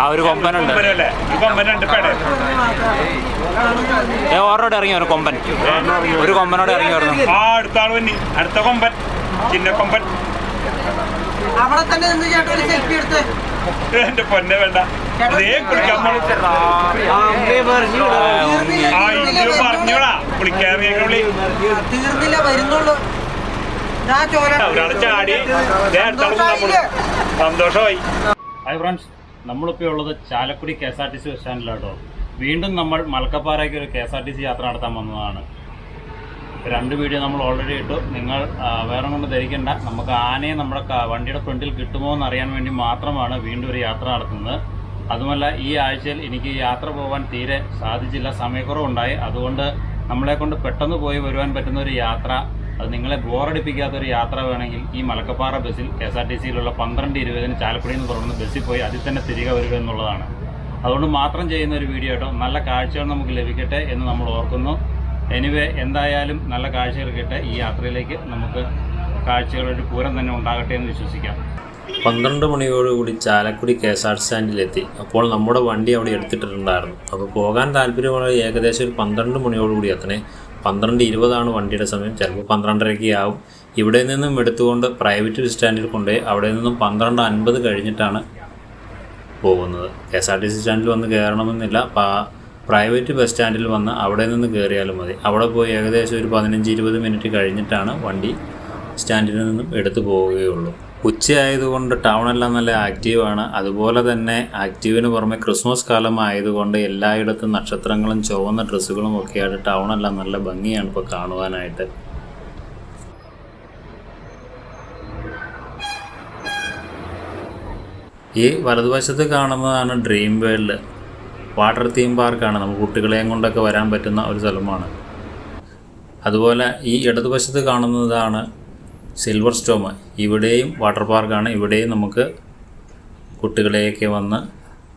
ആ ഒരു കൊമ്പനുണ്ട്. ഓരോടെ ഇറങ്ങി ഒരു കൊമ്പൻ? ഒരു കൊമ്പനോട് ഇറങ്ങി വരുന്നു ആ അടുത്ത അടുത്ത കൊമ്പൻ. ചിന്ന കൊമ്പൻ. അവിടെ തന്നെ നിന്ന് ചേട്ടാ ഒരു സെൽഫി എടുത്ത്. എന്റെ പൊന്നെ വേണ്ട. പറഞ്ഞോടാ. തീർന്നില്ല വരുന്നുള്ളൂ. ഒരാൾ ചാടി. സന്തോഷമായി. Hi friends. നമ്മളിപ്പോൾ ഉള്ളത് Chalakudy K S R T C bus സ്റ്റാൻഡിലാട്ടോ. വീണ്ടും നമ്മൾ മലക്കപ്പാറയ്ക്ക് ഒരു K S R T C യാത്ര നടത്താൻ വന്നതാണ്. രണ്ട് വീഡിയോ നമ്മൾ ഓൾറെഡി ഇട്ടു. നിങ്ങൾ വേറെ കൊണ്ട് ധരിക്കേണ്ട. നമുക്ക് ആനയെ നമ്മുടെ വണ്ടിയുടെ ഫ്രണ്ടിൽ കിട്ടുമോ എന്ന് അറിയാൻ വേണ്ടി മാത്രമാണ് വീണ്ടും ഒരു യാത്ര നടത്തുന്നത്. അതുമല്ല ഈ ആഴ്ചയിൽ എനിക്ക് യാത്ര പോകാൻ തീരെ സാധിച്ചില്ല. സമയക്കുറവുണ്ടായി. അതുകൊണ്ട് നമ്മളെ കൊണ്ട് പെട്ടെന്ന് പോയി വരുവാൻ പറ്റുന്ന ഒരു യാത്ര അത് നിങ്ങളെ ബോറടിപ്പിക്കാത്ത ഒരു യാത്ര വേണമെങ്കിൽ ഈ മലക്കപ്പാറ ബസ്സിൽ കെ എസ് ആർ ടി സിയിലുള്ള പന്ത്രണ്ട് ഇരുപതിന് ചാലക്കുടിയിൽ നിന്ന് പുറപ്പെടുന്ന ബസ്സിൽ പോയി അതിൽ തന്നെ തിരികെ വരിക എന്നുള്ളതാണ്. അതുകൊണ്ട് മാത്രം ചെയ്യുന്ന ഒരു വീഡിയോ കേട്ടോ. നല്ല കാഴ്ചകൾ നമുക്ക് ലഭിക്കട്ടെ എന്ന് നമ്മൾ ഓർക്കുന്നു. എനിവേ എന്തായാലും നല്ല കാഴ്ചകൾ കിട്ടെ. ഈ യാത്രയിലേക്ക് നമുക്ക് കാഴ്ചകളൊരു പൂരം തന്നെ ഉണ്ടാകട്ടെ എന്ന് വിശ്വസിക്കാം. പന്ത്രണ്ട് മണിയോടുകൂടി ചാലക്കുടി കെ എസ് ആർ സ്റ്റാൻഡിലെത്തി. അപ്പോൾ നമ്മുടെ വണ്ടി അവിടെ എടുത്തിട്ടുണ്ടായിരുന്നു അപ്പോൾ പോകാൻ താല്പര്യമുള്ള ഏകദേശം ഒരു പന്ത്രണ്ട് മണിയോടുകൂടി എത്തണേ. പന്ത്രണ്ട് ഇരുപതാണ് വണ്ടിയുടെ സമയം. ചിലപ്പോൾ പന്ത്രണ്ടരയ്ക്ക് ആവും. ഇവിടെ നിന്നും എടുത്തുകൊണ്ട് പ്രൈവറ്റ് ബസ് സ്റ്റാൻഡിൽ കൊണ്ടുപോയി. അവിടെ നിന്നും പന്ത്രണ്ട് അൻപത് കഴിഞ്ഞിട്ടാണ് പോകുന്നത്. K S R T C സ്റ്റാൻഡിൽ വന്ന് കയറണമെന്നില്ല. പ്രൈവറ്റ് ബസ് സ്റ്റാൻഡിൽ വന്ന് അവിടെ നിന്ന് കയറിയാലും മതി. അവിടെ പോയി ഏകദേശം ഒരു പതിനഞ്ച് ഇരുപത് മിനിറ്റ് കഴിഞ്ഞിട്ടാണ് വണ്ടി സ്റ്റാൻഡിൽ നിന്നും എടുത്തു പോവുകയുള്ളൂ. ഉച്ചയായതുകൊണ്ട് എല്ലാം നല്ല ആക്റ്റീവാണ്. അതുപോലെ തന്നെ ആക്റ്റീവിന് പുറമെ ക്രിസ്മസ് കാലം ആയതുകൊണ്ട് എല്ലായിടത്തും നക്ഷത്രങ്ങളും ചുവന്ന ഡ്രസ്സുകളും ഒക്കെയായിട്ട് എല്ലാം നല്ല ഭംഗിയാണ് ഇപ്പോൾ കാണുവാനായിട്ട്. ഈ വലതുവശത്ത് കാണുന്നതാണ് ഡ്രീം വേൾഡ് വാട്ടർ തീം പാർക്കാണ് നമുക്ക് കുട്ടികളെയും കൊണ്ടൊക്കെ വരാൻ പറ്റുന്ന ഒരു സ്ഥലമാണ്. അതുപോലെ ഈ ഇടതുവശത്ത് കാണുന്നതാണ് സിൽവർ സ്റ്റോം ഇവിടെയും വാട്ടർ പാർക്കാണ് ഇവിടെയും നമുക്ക് കുട്ടികളെയൊക്കെ വന്ന്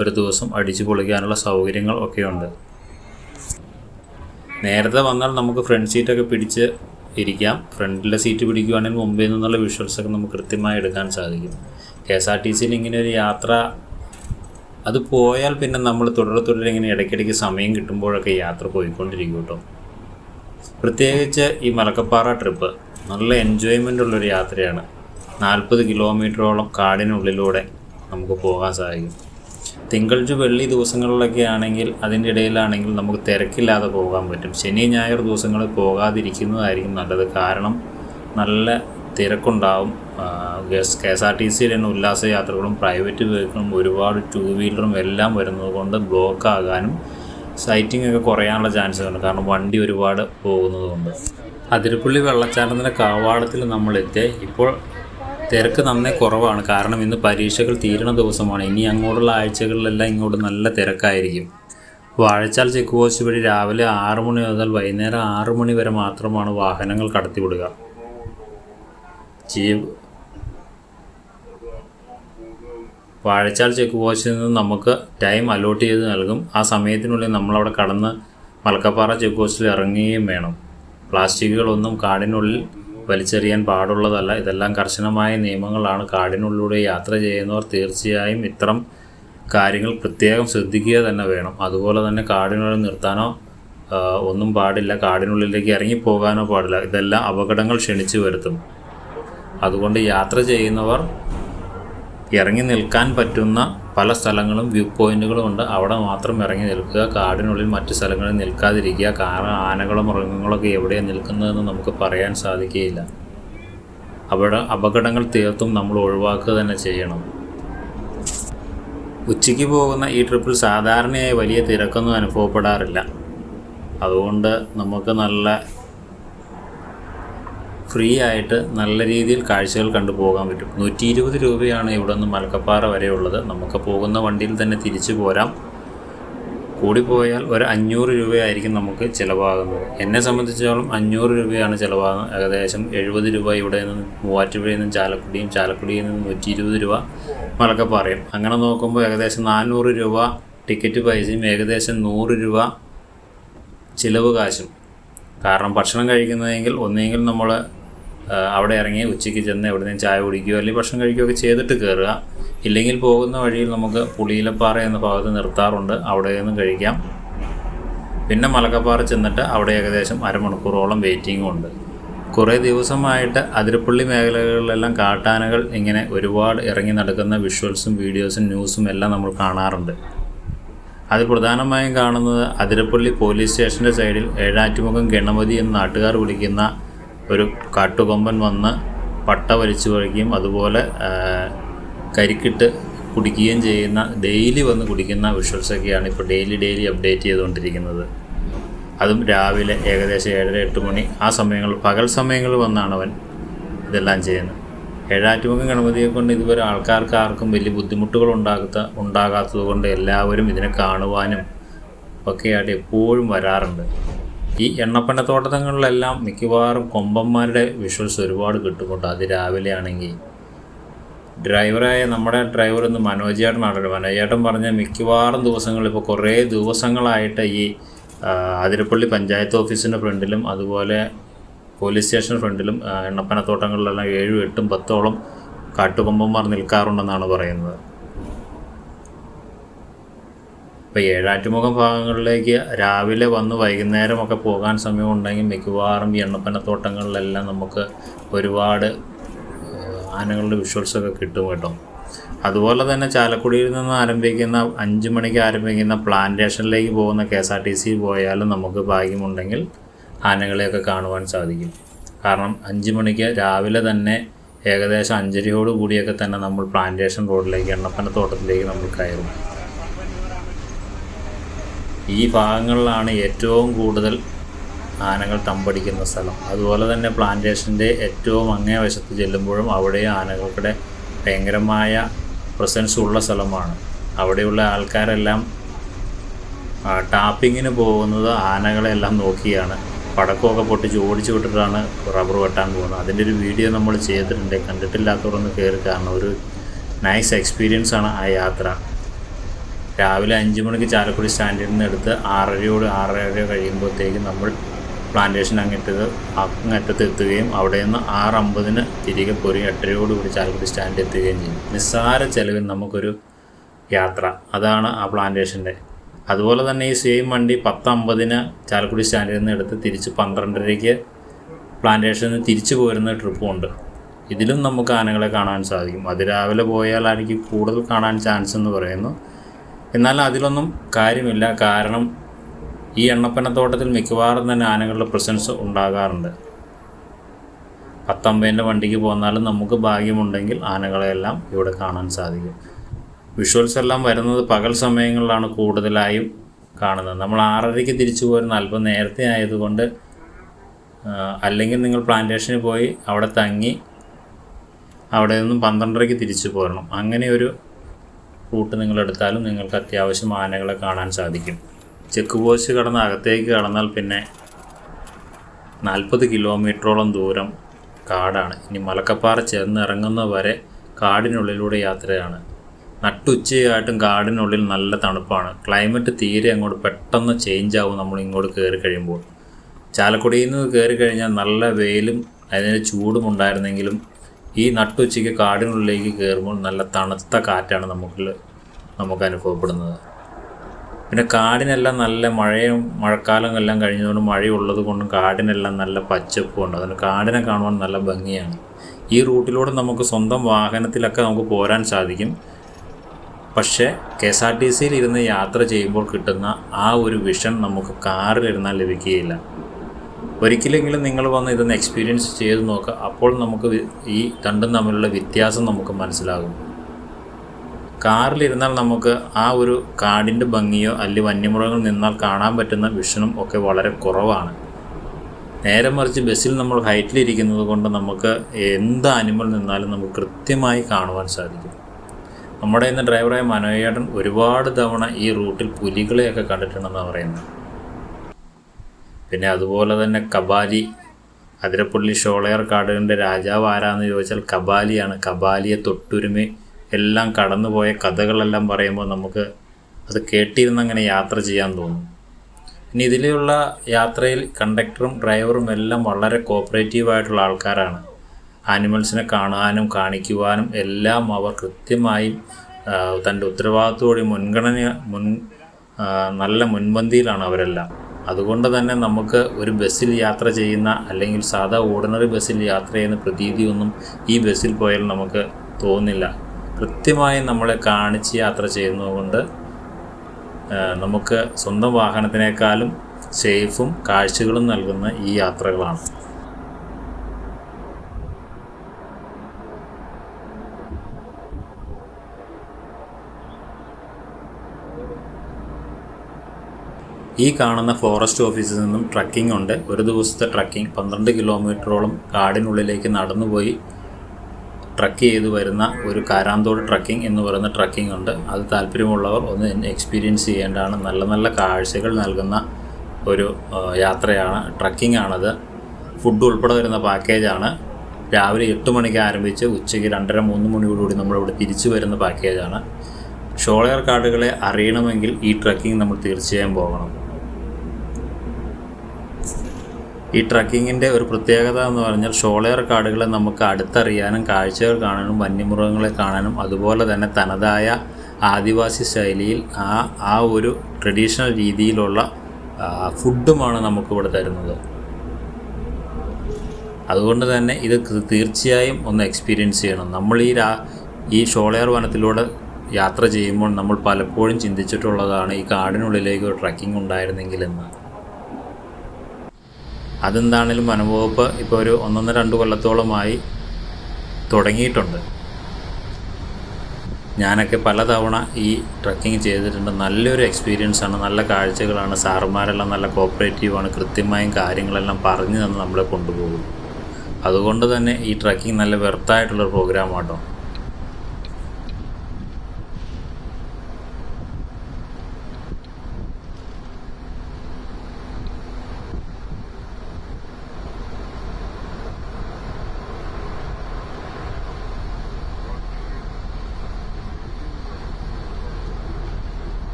ഒരു ദിവസം അടിച്ചു പൊളിക്കാനുള്ള സൗകര്യങ്ങൾ ഒക്കെയുണ്ട്. നേരത്തെ വന്നാൽ നമുക്ക് ഫ്രണ്ട് സീറ്റൊക്കെ പിടിച്ച് ഇരിക്കാം. ഫ്രണ്ടിലെ സീറ്റ് പിടിക്കുവാണെങ്കിൽ മുമ്പിൽ നിന്നുള്ള വിഷ്വൽസൊക്കെ നമുക്ക് കൃത്യമായി എടുക്കാൻ സാധിക്കും. കെ എസ് ആർ ടി സിയിൽ ഇങ്ങനെ ഒരു യാത്ര അത് പോയാൽ പിന്നെ നമ്മൾ തുടരെ തുടരെ ഇങ്ങനെ ഇടയ്ക്കിടയ്ക്ക് സമയം കിട്ടുമ്പോഴൊക്കെ യാത്ര പോയിക്കൊണ്ടിരിക്കും കേട്ടോ. പ്രത്യേകിച്ച് ഈ മലക്കപ്പാറ ട്രിപ്പ് നല്ല എൻജോയ്മെന്റ് ഉള്ളൊരു യാത്രയാണ്. നാൽപ്പത് കിലോമീറ്ററോളം കാടിനുള്ളിലൂടെ നമുക്ക് പോകാൻ സാധിക്കും. തിങ്കൾ ടു വെള്ളി ദിവസങ്ങളിലൊക്കെ ആണെങ്കിൽ അതിന്റെ ഇടയിലാണെങ്കിൽ നമുക്ക് തിരക്കില്ലാതെ പോകാൻ പറ്റും. ശനി ഞായർ ദിവസങ്ങളിൽ പോകാതിരിക്കുന്നതായിരിക്കും നല്ലത്. കാരണം നല്ല തിരക്കുണ്ടാവും. കെ എസ് ആർ ടി സിയിൽ തന്നെ ഉല്ലാസ യാത്രകളും പ്രൈവറ്റ് വെഹിക്കിളും ഒരുപാട് ടൂ വീലറും എല്ലാം വരുന്നത് കൊണ്ട് ബ്ലോക്ക് ആകാനും സൈറ്റിംഗ് ഒക്കെ കുറയാനുള്ള ചാൻസ് ഉണ്ട്. കാരണം വണ്ടി ഒരുപാട് പോകുന്നത് കൊണ്ട്. അതിരപ്പള്ളി വെള്ളച്ചാട്ടത്തിന്റെ കവാടത്തിൽ നമ്മൾ എത്തി ഇപ്പോൾ തിരക്ക് നന്നേ കുറവാണ്. കാരണം ഇന്ന് പരീക്ഷകൾ തീരണ ദിവസമാണ്. ഇനി അങ്ങോട്ടുള്ള ആഴ്ചകളിലെല്ലാം ഇങ്ങോട്ട് നല്ല തിരക്കായിരിക്കും. വാഴച്ചാൽ ചെക്ക് പോസ്റ്റ് വഴി രാവിലെ ആറ് മണി മുതൽ വൈകുന്നേരം ആറ് മണി വരെ മാത്രമാണ് വാഹനങ്ങൾ കടത്തിവിടുക. ജീവ് വാഴച്ചാൽ ചെക്ക് പോസ്റ്റിൽ നിന്ന് നമുക്ക് ടൈം അലോട്ട് ചെയ്ത് നൽകും. ആ സമയത്തിനുള്ളിൽ നമ്മളവിടെ കടന്ന് മലക്കപ്പാറ ചെക്ക് പോസ്റ്റിൽ ഇറങ്ങുകയും വേണം. പ്ലാസ്റ്റിക്കുകളൊന്നും കാടിനുള്ളിൽ വലിച്ചെറിയാൻ പാടുള്ളതല്ല. ഇതെല്ലാം കർശനമായ നിയമങ്ങളാണ്. കാടിനുള്ളിലൂടെ യാത്ര ചെയ്യുന്നവർ തീർച്ചയായും ഇത്തരം കാര്യങ്ങൾ പ്രത്യേകം ശ്രദ്ധിക്കുക തന്നെ വേണം. അതുപോലെ തന്നെ കാടിനുള്ളിൽ നിർത്താനോ ഒന്നും പാടില്ല. കാടിനുള്ളിലേക്ക് ഇറങ്ങിപ്പോകാനോ പാടില്ല. ഇതെല്ലാം അപകടങ്ങൾ ക്ഷണിച്ചു വരുത്തും. അതുകൊണ്ട് യാത്ര ചെയ്യുന്നവർ ഇറങ്ങി നിൽക്കാൻ പറ്റുന്ന പല സ്ഥലങ്ങളും വ്യൂ പോയിന്റുകളും ഉണ്ട്. അവിടെ മാത്രം ഇറങ്ങി നിൽക്കുക. കാടിനുള്ളിൽ മറ്റു സ്ഥലങ്ങളിൽ നിൽക്കാതിരിക്കുക. കാരണം ആനകളും മൃഗങ്ങളൊക്കെ എവിടെയാണ് നിൽക്കുന്നതെന്ന് നമുക്ക് പറയാൻ സാധിക്കുകയില്ല. അവിടെ അപകടങ്ങൾ തീർത്തും നമ്മൾ ഒഴിവാക്കുക തന്നെ ചെയ്യണം. ഉച്ചയ്ക്ക് പോകുന്ന ഈ ട്രിപ്പിൽ സാധാരണയായി വലിയ തിരക്കൊന്നും അനുഭവപ്പെടാറില്ല. അതുകൊണ്ട് നമുക്ക് നല്ല ഫ്രീ ആയിട്ട് നല്ല രീതിയിൽ കാഴ്ചകൾ കണ്ടു പോകാൻ പറ്റും. നൂറ്റി ഇരുപത് രൂപയാണ് ഇവിടെ നിന്ന് മലക്കപ്പാറ വരെയുള്ളത്. നമുക്ക് പോകുന്ന വണ്ടിയിൽ തന്നെ തിരിച്ചു പോരാം. കൂടിപ്പോയാൽ ഒരു അഞ്ഞൂറ് രൂപയായിരിക്കും നമുക്ക് ചിലവാകുന്നത്. എന്നെ സംബന്ധിച്ചിടത്തോളം അഞ്ഞൂറ് രൂപയാണ് ചിലവാകുന്നത്. ഏകദേശം എഴുപത് രൂപ ഇവിടെ നിന്ന് മൂവാറ്റുപുഴയിൽ നിന്നും ചാലക്കുടിയും ചാലക്കുടിയിൽ നിന്ന് നൂറ്റി ഇരുപത് രൂപ മലക്കപ്പാറയും. അങ്ങനെ നോക്കുമ്പോൾ ഏകദേശം നാനൂറ് രൂപ ടിക്കറ്റ് പൈസയും ഏകദേശം നൂറ് രൂപ ചിലവ് കാശും. കാരണം ഭക്ഷണം കഴിക്കുന്നതെങ്കിൽ ഒന്നെങ്കിൽ നമ്മൾ അവിടെ ഇറങ്ങി ഉച്ചയ്ക്ക് ചെന്ന് എവിടെയും ചായ കുടിക്കുകയോ അല്ലെങ്കിൽ ഭക്ഷണം കഴിക്കുകയോ ഒക്കെ ചെയ്തിട്ട് കയറുക. ഇല്ലെങ്കിൽ പോകുന്ന വഴിയിൽ നമുക്ക് പുളിയിലപ്പാറ എന്ന ഭാഗത്ത് നിർത്താറുണ്ട്. അവിടെ നിന്നും കഴിക്കാം. പിന്നെ മലക്കപ്പാറ ചെന്നിട്ട് അവിടെ ഏകദേശം അരമണിക്കൂറോളം വെയിറ്റിംഗും ഉണ്ട്. കുറേ ദിവസമായിട്ട് അതിരപ്പള്ളി മേഖലകളിലെല്ലാം കാട്ടാനകൾ ഇങ്ങനെ ഒരുപാട് ഇറങ്ങി നടക്കുന്ന വിഷ്വൽസും വീഡിയോസും ന്യൂസും എല്ലാം നമ്മൾ കാണാറുണ്ട്. അതിൽ പ്രധാനമായും കാണുന്നത് അതിരപ്പള്ളി പോലീസ് സ്റ്റേഷന്റെ സൈഡിൽ ഏഴാറ്റുമുഖം ഗണപതി എന്ന് നാട്ടുകാർ വിളിക്കുന്ന ഒരു കാട്ടുകൊമ്പൻ വന്ന് പട്ട വലിച്ചു കഴിക്കുകയും അതുപോലെ കരിക്കിട്ട് കുടിക്കുകയും ചെയ്യുന്ന ഡെയിലി വന്ന് കുടിക്കുന്ന വിഷ്വൽസൊക്കെയാണ് ഇപ്പോൾ ഡെയിലി ഡെയിലി അപ്ഡേറ്റ് ചെയ്തുകൊണ്ടിരിക്കുന്നത്. അതും രാവിലെ ഏകദേശം ഏഴര എട്ട് മണി ആ സമയങ്ങളിൽ പകൽ സമയങ്ങളിൽ വന്നാണ് അവൻ ഇതെല്ലാം ചെയ്യുന്നത്. ഏഴാറ്റുമുഖം ഗണപതിയെ കൊണ്ട് ഇതുവരെ ആൾക്കാർക്ക് ആർക്കും വലിയ ബുദ്ധിമുട്ടുകൾ ഉണ്ടാകാത്ത ഉണ്ടാകാത്തത് കൊണ്ട് എല്ലാവരും ഇതിനെ കാണുവാനും ഒക്കെയായിട്ട് എപ്പോഴും വരാറുണ്ട്. ഈ എണ്ണപ്പനത്തോട്ടങ്ങളിലെല്ലാം മിക്കവാറും കൊമ്പന്മാരുടെ വിഷ്വൽസ് ഒരുപാട് കിട്ടുന്നുണ്ട്. അത് രാവിലെ ആണെങ്കിൽ ഡ്രൈവറായ നമ്മുടെ ഡ്രൈവർ ഒന്ന് മനോജ് മനോജേട്ടൻ പറഞ്ഞ മിക്കവാറും ദിവസങ്ങളിൽ ഇപ്പോൾ കുറേ ദിവസങ്ങളായിട്ട് ഈ അതിരപ്പള്ളി പഞ്ചായത്ത് ഓഫീസിന്റെ ഫ്രണ്ടിലും അതുപോലെ പോലീസ് സ്റ്റേഷൻ ഫ്രണ്ടിലും എണ്ണപ്പനത്തോട്ടങ്ങളിലെല്ലാം ഏഴും എട്ടും പത്തോളം കാട്ടുകൊമ്പന്മാർ നിൽക്കാറുണ്ടെന്നാണ് പറയുന്നത്. ഇപ്പോൾ ഏഴാറ്റുമുഖം ഭാഗങ്ങളിലേക്ക് രാവിലെ വന്ന് വൈകുന്നേരമൊക്കെ പോകാൻ സമയമുണ്ടെങ്കിൽ മിക്കവാറും ഈ എണ്ണപ്പനത്തോട്ടങ്ങളിലെല്ലാം നമുക്ക് ഒരുപാട് ആനകളുടെ വിഷ്വൽസൊക്കെ കിട്ടും കേട്ടോ. അതുപോലെ തന്നെ ചാലക്കുടിയിൽ നിന്ന് ആരംഭിക്കുന്ന അഞ്ച് മണിക്ക് ആരംഭിക്കുന്ന പ്ലാന്റേഷനിലേക്ക് പോകുന്ന K S R T C പോയാലും നമുക്ക് ഭാഗ്യമുണ്ടെങ്കിൽ ആനകളെയൊക്കെ കാണുവാൻ സാധിക്കും. കാരണം അഞ്ച് മണിക്ക് രാവിലെ തന്നെ ഏകദേശം അഞ്ചരയോട് കൂടിയൊക്കെ തന്നെ നമ്മൾ പ്ലാന്റേഷൻ റോഡിലേക്ക് എണ്ണപ്പനത്തോട്ടത്തിലേക്ക് നമ്മൾ കയറും. ഈ ഭാഗങ്ങളിലാണ് ഏറ്റവും കൂടുതൽ ആനകൾ തമ്പടിക്കുന്ന സ്ഥലം. അതുപോലെ തന്നെ പ്ലാന്റേഷന്റെ ഏറ്റവും അങ്ങേ വശത്ത് ചെല്ലുമ്പോഴും അവിടെ ആനകളുടെ ഭയങ്കരമായ പ്രസൻസ് ഉള്ള സ്ഥലമാണ്. അവിടെയുള്ള ആൾക്കാരെല്ലാം ടാപ്പിങ്ങിന് പോകുന്നത് ആനകളെല്ലാം നോക്കിയാണ്. പടക്കമൊക്കെ പൊട്ടിച്ച് ഓടിച്ചു വിട്ടിട്ടാണ് റബ്ബർ വെട്ടാൻ പോകുന്നത്. അതിന്റെ ഒരു വീഡിയോ നമ്മൾ ചെയ്തിട്ടുണ്ട്. കണ്ടിട്ടില്ലാത്തവരൊന്ന് കയറി കാരണം ഒരു നൈസ് എക്സ്പീരിയൻസ് ആണ് ആ യാത്ര. രാവിലെ അഞ്ച് മണിക്ക് ചാലക്കുടി സ്റ്റാൻഡിൽ നിന്ന് എടുത്ത് ആറരയോട് ആറര കഴിയുമ്പോഴത്തേക്ക് നമ്മൾ പ്ലാന്റേഷൻ അങ്ങറ്റത് അങ്ങറ്റത്ത് എത്തുകയും അവിടെ നിന്ന് ആറ് അമ്പതിന് തിരികെ പോയി എട്ടരയോടുകൂടി ചാലക്കുടി സ്റ്റാൻഡിൽ എത്തുകയും ചെയ്യും. നിസ്സാര ചെലവിൽ നമുക്കൊരു യാത്ര. അതാണ് ആ പ്ലാന്റേഷന്റെ അതുപോലെ തന്നെ ഈ സെയിം വണ്ടി പത്ത് അമ്പതിന് ചാലക്കുടി സ്റ്റാൻഡിൽ നിന്ന് എടുത്ത് തിരിച്ച് പന്ത്രണ്ടരയ്ക്ക് പ്ലാന്റേഷനിൽ നിന്ന് തിരിച്ചു പോരുന്ന ട്രിപ്പും ഉണ്ട്. ഇതിലും നമുക്ക് ആനകളെ കാണാൻ സാധിക്കും. അതിരാവിലെ പോയാലായിരിക്കും കൂടുതൽ കാണാൻ ചാൻസ് എന്ന് പറയുന്നു. എന്നാൽ അതിലൊന്നും കാര്യമില്ല. കാരണം ഈ എണ്ണപ്പനത്തോട്ടത്തിൽ മിക്കവാറും തന്നെ ആനകളുടെ പ്രസൻസ് ഉണ്ടാകാറുണ്ട്. പത്തമ്പേന്റെ വണ്ടിക്ക് പോന്നാലും നമുക്ക് ഭാഗ്യമുണ്ടെങ്കിൽ ആനകളെല്ലാം ഇവിടെ കാണാൻ സാധിക്കും. വിഷ്വൽസ് എല്ലാം വരുന്നത് പകൽ സമയങ്ങളിലാണ് കൂടുതലായും കാണുന്നത്. നമ്മൾ ആറരയ്ക്ക് തിരിച്ചു പോരുന്ന അല്പം നേരത്തെ ആയതുകൊണ്ട് അല്ലെങ്കിൽ നിങ്ങൾ പ്ലാന്റേഷനിൽ പോയി അവിടെ തങ്ങി അവിടെ നിന്നും പന്ത്രണ്ടരയ്ക്ക് തിരിച്ചു പോരണം. അങ്ങനെ ഒരു റൂട്ട് നിങ്ങൾ എടുത്താലും നിങ്ങൾക്ക് അത്യാവശ്യം ആനകളെ കാണാൻ സാധിക്കും. ചെക്ക് പോസ്റ്റ് കടന്ന് അകത്തേക്ക് കടന്നാൽ പിന്നെ നാൽപ്പത് കിലോമീറ്ററോളം ദൂരം കാടാണ്. ഇനി മലക്കപ്പാറ ചെന്നിറങ്ങുന്ന വരെ കാടിനുള്ളിലൂടെ യാത്രയാണ്. നട്ടുച്ചയായിട്ടും കാടിനുള്ളിൽ നല്ല തണുപ്പാണ്. ക്ലൈമറ്റ് തീരെ അങ്ങോട്ട് പെട്ടെന്ന് ചേഞ്ച് ആവും നമ്മൾ ഇങ്ങോട്ട് കയറി കഴിയുമ്പോൾ. ചാലക്കുടിയിൽ നിന്ന് കയറി കഴിഞ്ഞാൽ നല്ല വെയിലും അതിന് ചൂടും ഉണ്ടായിരുന്നെങ്കിലും ഈ നട്ടുച്ചയ്ക്ക് കാടിനുള്ളിലേക്ക് കയറുമ്പോൾ നല്ല തണുത്ത കാറ്റാണ് നമുക്ക് നമുക്ക് അനുഭവപ്പെടുന്നത് പിന്നെ കാടിനെല്ലാം നല്ല മഴയും മഴക്കാലം എല്ലാം കഴിഞ്ഞതുകൊണ്ട് മഴയുള്ളത് കൊണ്ടും കാടിനെല്ലാം നല്ല പച്ചപ്പുണ്ട്. അതുകൊണ്ട് കാടിനെ കാണുവാൻ നല്ല ഭംഗിയാണ്. ഈ റൂട്ടിലൂടെ നമുക്ക് സ്വന്തം വാഹനത്തിലൊക്കെ നമുക്ക് പോരാൻ സാധിക്കും. പക്ഷേ കെ എസ് ആർ ടി സിയിൽ ഇരുന്ന് യാത്ര ചെയ്യുമ്പോൾ കിട്ടുന്ന ആ ഒരു വിഷൻ നമുക്ക് കാറിലിരുന്നാൽ ലഭിക്കുകയില്ല. ഒരിക്കലെങ്കിലും നിങ്ങൾ വന്ന് ഇതൊന്ന് എക്സ്പീരിയൻസ് ചെയ്ത് നോക്കുക അപ്പോൾ നമുക്ക് ഈ രണ്ടും തമ്മിലുള്ള വ്യത്യാസം നമുക്ക് മനസ്സിലാകും. കാറിലിരുന്നാൽ നമുക്ക് ആ ഒരു കാടിന്റെ ഭംഗിയോ അല്ലെങ്കിൽ വന്യമൃഗങ്ങൾ നിന്നാൽ കാണാൻ പറ്റുന്ന വിഷനും ഒക്കെ വളരെ കുറവാണ്. നേരെ മറിച്ച് ബസ്സിൽ നമ്മൾ ഹൈറ്റിലിരിക്കുന്നത് കൊണ്ട് നമുക്ക് എന്ത് അനിമൽ നിന്നാലും നമുക്ക് കൃത്യമായി കാണുവാൻ സാധിക്കും. നമ്മുടെ ഇന്ന് ഡ്രൈവറായ മനോയേട്ടൻ ഒരുപാട് തവണ ഈ റൂട്ടിൽ പുലികളെയൊക്കെ കണ്ടിട്ടുണ്ടെന്നാണ് പറയുന്നത്. പിന്നെ അതുപോലെ തന്നെ കബാലി അതിരപ്പള്ളി ഷോളയാർ കാടുകളുടെ രാജാവ് ആരാന്ന് ചോദിച്ചാൽ കബാലിയാണ്. കബാലിയെ തൊട്ടുരുമി എല്ലാം കടന്നുപോയ കഥകളെല്ലാം പറയുമ്പോൾ നമുക്ക് അത് കേട്ടിരുന്നങ്ങനെ യാത്ര ചെയ്യാൻ തോന്നും. ഇനി ഇതിലുള്ള യാത്രയിൽ കണ്ടക്ടറും ഡ്രൈവറും എല്ലാം വളരെ കോപ്പറേറ്റീവ് ആയിട്ടുള്ള ആൾക്കാരാണ്. ആനിമൽസിനെ കാണാനും കാണിക്കുവാനും എല്ലാം അവർ കൃത്യമായും തന്റെ ഉത്തരവാദിത്തോടെ മുൻഗണന മുൻ നല്ല മുൻപന്തിയിലാണ് അവരെല്ലാം. അതുകൊണ്ട് തന്നെ നമുക്ക് ഒരു ബസ്സിൽ യാത്ര ചെയ്യുന്ന അല്ലെങ്കിൽ സാധാ ഓർഡിനറി ബസ്സിൽ യാത്ര ചെയ്യുന്ന പ്രതീതിയൊന്നും ഈ ബസ്സിൽ പോയാൽ നമുക്ക് തോന്നില്ല. കൃത്യമായി നമ്മളെ കാണിച്ച് യാത്ര ചെയ്യുന്നതുകൊണ്ട് നമുക്ക് സ്വന്തം വാഹനത്തിനേക്കാളും സേഫും കാഴ്ചകളും നൽകുന്ന ഈ യാത്രകളാണ്. ഈ കാണുന്ന ഫോറസ്റ്റ് ഓഫീസിൽ നിന്നും ട്രക്കിംഗ് ഉണ്ട്. ഒരു ദിവസത്തെ ട്രക്കിംഗ് പന്ത്രണ്ട് കിലോമീറ്ററോളം കാടിനുള്ളിലേക്ക് നടന്നുപോയി ട്രക്ക് ചെയ്ത് വരുന്ന ഒരു കാരാന്തോട് ട്രക്കിംഗ് എന്ന് പറയുന്ന ട്രക്കിംഗ് ഉണ്ട്. അത് താല്പര്യമുള്ളവർ ഒന്ന് എക്സ്പീരിയൻസ് ചെയ്യേണ്ടതാണ്. നല്ല നല്ല കാഴ്ചകൾ നൽകുന്ന ഒരു യാത്രയാണ്. ട്രക്കിംഗ് ആണത്. ഫുഡ് ഉൾപ്പെടെ വരുന്ന പാക്കേജാണ് രാവിലെ എട്ട് മണിക്ക് ആരംഭിച്ച് ഉച്ചയ്ക്ക് രണ്ടര മൂന്ന് മണിയോടുകൂടി നമ്മളിവിടെ തിരിച്ചു വരുന്ന പാക്കേജാണ് ഷോളയർ കാടുകളെ അറിയണമെങ്കിൽ ഈ ട്രക്കിംഗ് നമ്മൾ തീർച്ചയായും പോകണം. ഈ ട്രക്കിങ്ങിന്റെ ഒരു പ്രത്യേകത എന്ന് പറഞ്ഞാൽ ഷോളയർ കാടുകളെ നമുക്ക് അടുത്തറിയാനും കാഴ്ചകൾ കാണാനും വന്യമൃഗങ്ങളെ കാണാനും അതുപോലെ തന്നെ തനതായ ആദിവാസി ശൈലിയിൽ ആ ആ ഒരു ട്രഡീഷണൽ രീതിയിലുള്ള ഫുഡുമാണ് നമുക്കിവിടെ തരുന്നത്. അതുകൊണ്ട് തന്നെ ഇത് തീർച്ചയായും ഒന്ന് എക്സ്പീരിയൻസ് ചെയ്യണം. നമ്മൾ ഈ രാ ഈ ഷോളയാർ വനത്തിലൂടെ യാത്ര ചെയ്യുമ്പോൾ നമ്മൾ പലപ്പോഴും ചിന്തിച്ചിട്ടുള്ളതാണ് ഈ കാടിനുള്ളിലേക്ക് ഒരു ട്രക്കിംഗ് ഉണ്ടായിരുന്നെങ്കിലെന്ന് അതെന്താണേലും വനംവകുപ്പ് ഇപ്പോൾ ഒരു ഒന്നൊന്നര രണ്ട് കൊല്ലത്തോളമായി തുടങ്ങിയിട്ടുണ്ട്. ഞാനൊക്കെ പലതവണ ഈ ട്രക്കിംഗ് ചെയ്തിട്ടുണ്ട്. നല്ലൊരു എക്സ്പീരിയൻസ് ആണ് നല്ല കാഴ്ചകളാണ്. സാറുമാരെല്ലാം നല്ല കോപ്പറേറ്റീവാണ് കൃത്യമായും കാര്യങ്ങളെല്ലാം പറഞ്ഞു തന്ന് നമ്മളെ കൊണ്ടുപോകും. അതുകൊണ്ട് തന്നെ ഈ ട്രക്കിംഗ് നല്ല വെർത്തായിട്ടുള്ള പ്രോഗ്രാമാട്ടോ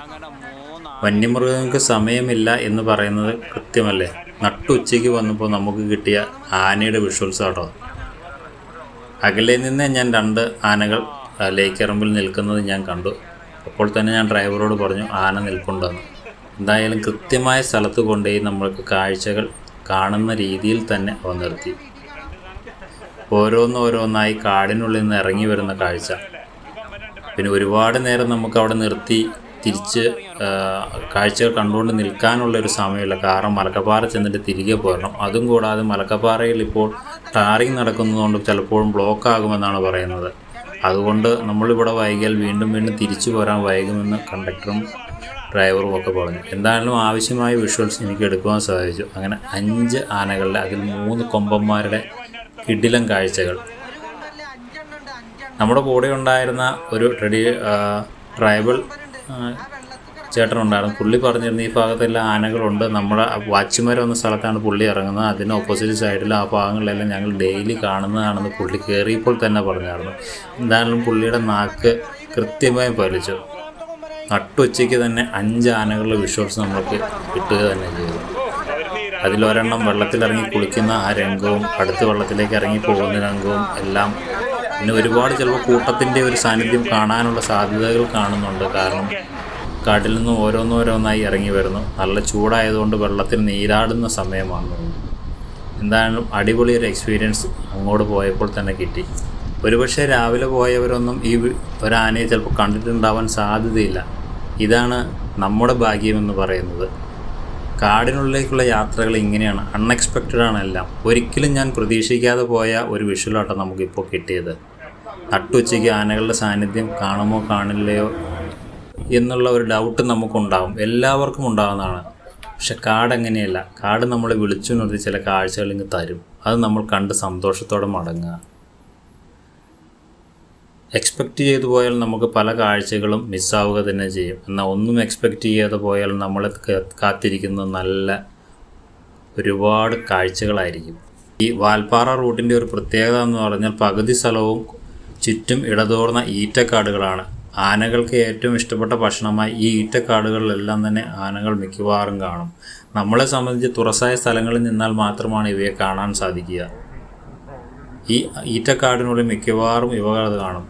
അങ്ങനെ മൂന്ന് വന്യമൃഗങ്ങൾക്ക് സമയമില്ല എന്ന് പറയുന്നത് കൃത്യമല്ലേ? നട്ടുച്ചയ്ക്ക് വന്നപ്പോൾ നമുക്ക് കിട്ടിയ ആനയുടെ വിഷ്വൽസ് ആട്ടോ അകലെ നിന്ന് ഞാൻ രണ്ട് ആനകൾ ലേക്കറമ്പിൽ നിൽക്കുന്നത് ഞാൻ കണ്ടു. അപ്പോൾ തന്നെ ഞാൻ ഡ്രൈവറോട് പറഞ്ഞു ആന നിൽപ്പുണ്ടെന്ന്. എന്തായാലും കൃത്യമായ സ്ഥലത്ത് കൊണ്ടുപോയി നമ്മൾക്ക് കാഴ്ചകൾ കാണുന്ന രീതിയിൽ തന്നെ അവ നിർത്തി. ഓരോന്നോരോന്നായി കാടിനുള്ളിൽ നിന്ന് ഇറങ്ങി വരുന്ന കാഴ്ച. പിന്നെ ഒരുപാട് നേരം നമുക്ക് അവിടെ നിർത്തി തിരിച്ച് കാഴ്ചകൾ കണ്ടുകൊണ്ട് നിൽക്കാനുള്ള ഒരു സമയമില്ല. കാരണം മലക്കപ്പാറ ചെന്നിട്ട് തിരികെ പോരണം. അതും കൂടാതെ മലക്കപ്പാറയിൽ ഇപ്പോൾ ടാറിങ് നടക്കുന്നതുകൊണ്ട് ചിലപ്പോഴും ബ്ലോക്ക് ആകുമെന്നാണ് പറയുന്നത്. അതുകൊണ്ട് നമ്മളിവിടെ വൈകിയാൽ വീണ്ടും വീണ്ടും തിരിച്ചു പോരാൻ വൈകുമെന്ന് കണ്ടക്ടറും ഡ്രൈവറും ഒക്കെ പറഞ്ഞു. എന്തായാലും ആവശ്യമായ വിഷ്വൽസ് എനിക്ക് എടുക്കുവാൻ സാധിച്ചു. അങ്ങനെ അഞ്ച് ആനകളുടെ അതിൽ മൂന്ന് കൊമ്പന്മാരുടെ കിടിലം കാഴ്ചകൾ. നമ്മുടെ കൂടെ ഉണ്ടായിരുന്ന ഒരു ട്രഡി ട്രൈബൽ ചേട്ടനുണ്ടായിരുന്നു. പുള്ളി പറഞ്ഞിരുന്നു ഈ ഭാഗത്തെല്ലാം ആനകളുണ്ട്. നമ്മുടെ വാച്ച്മാർ വന്ന സ്ഥലത്താണ് പുള്ളി ഇറങ്ങുന്നത്. അതിന് ഓപ്പോസിറ്റ് സൈഡിൽ ആ ഭാഗങ്ങളിലെല്ലാം ഞങ്ങൾ ഡെയിലി കാണുന്നതാണെന്ന് പുള്ളി കയറിയപ്പോൾ തന്നെ പറഞ്ഞായിരുന്നു. എന്തായാലും പുള്ളിയുടെ നാക്ക് കൃത്യമായി പാലിച്ചു നട്ടുച്ചയ്ക്ക് തന്നെ അഞ്ച് ആനകളുടെ വിഷ്വൽസ് നമ്മൾക്ക് കിട്ടുക തന്നെ ചെയ്തു. അതിലൊരെണ്ണം വെള്ളത്തിലിറങ്ങി കുളിക്കുന്ന ആ രംഗവും അടുത്ത വെള്ളത്തിലേക്ക് ഇറങ്ങി പോകുന്ന രംഗവും എല്ലാം പിന്നെ ഒരുപാട് ചിലപ്പോൾ കൂട്ടത്തിന്റെ ഒരു സാന്നിധ്യം കാണാനുള്ള സാധ്യതകൾ കാണുന്നുണ്ട്. കാരണം കാട്ടിൽ നിന്ന് ഓരോന്നോരോന്നായി ഇറങ്ങി വരുന്നു. നല്ല ചൂടായതുകൊണ്ട് വെള്ളത്തിൽ നീരാടുന്ന സമയമാണ്. എന്തായാലും അടിപൊളി ഒരു എക്സ്പീരിയൻസ് അങ്ങോട്ട് പോയപ്പോൾ തന്നെ കിട്ടി. ഒരുപക്ഷെ രാവിലെ പോയവരൊന്നും ഈ ഒരാനയെ ചിലപ്പോൾ കണ്ടിട്ടുണ്ടാവാൻ സാധ്യതയില്ല. ഇതാണ് നമ്മുടെ ഭാഗ്യമെന്ന് പറയുന്നത്. കാടിനുള്ളിലേക്കുള്ള യാത്രകൾ ഇങ്ങനെയാണ്. അൺഎക്സ്പെക്റ്റഡ് ആണ് എല്ലാം. ഒരിക്കലും ഞാൻ പ്രതീക്ഷിക്കാതെ പോയ ഒരു വിഷ്വലാട്ടോ നമുക്കിപ്പോൾ കിട്ടിയത്. നട്ടുച്ചയ്ക്ക് ആനകളുടെ സാന്നിധ്യം കാണുമോ കാണില്ലയോ എന്നുള്ള ഒരു ഡൗട്ട് നമുക്കുണ്ടാവും. എല്ലാവർക്കും ഉണ്ടാകുന്നതാണ് പക്ഷെ കാട് അങ്ങനെയല്ല കാട് നമ്മളെ വിളിച്ചു നിർത്തി ചില കാഴ്ചകൾ ഇങ്ങ് തരും. അത് നമ്മൾ കണ്ട് സന്തോഷത്തോടെ മടങ്ങുക. എക്സ്പെക്റ്റ് ചെയ്തു പോയാൽ നമുക്ക് പല കാഴ്ചകളും മിസ്സാവുക തന്നെ ചെയ്യും. എന്നാൽ ഒന്നും എക്സ്പെക്റ്റ് ചെയ്യാതെ പോയാൽ നമ്മളെ കാത്തിരിക്കുന്ന നല്ല ഒരുപാട് കാഴ്ചകളായിരിക്കും. ഈ വാൽപ്പാറ റൂട്ടിന്റെ ഒരു പ്രത്യേകത എന്ന് പറഞ്ഞാൽ പകുതി സ്ഥലവും ചുറ്റും ഇടതോർന്ന ഈറ്റക്കാടുകളാണ്. ആനകൾക്ക് ഏറ്റവും ഇഷ്ടപ്പെട്ട ഭക്ഷണമായി ഈ ഈറ്റക്കാടുകളിലെല്ലാം തന്നെ ആനകൾ മിക്കവാറും കാണും. നമ്മളെ സംബന്ധിച്ച് തുറസായ സ്ഥലങ്ങളിൽ നിന്നാൽ മാത്രമാണ് ഇവയെ കാണാൻ സാധിക്കുക. ഈ ഈറ്റക്കാടിനുള്ളിൽ മിക്കവാറും ഇവകൾ കാണും.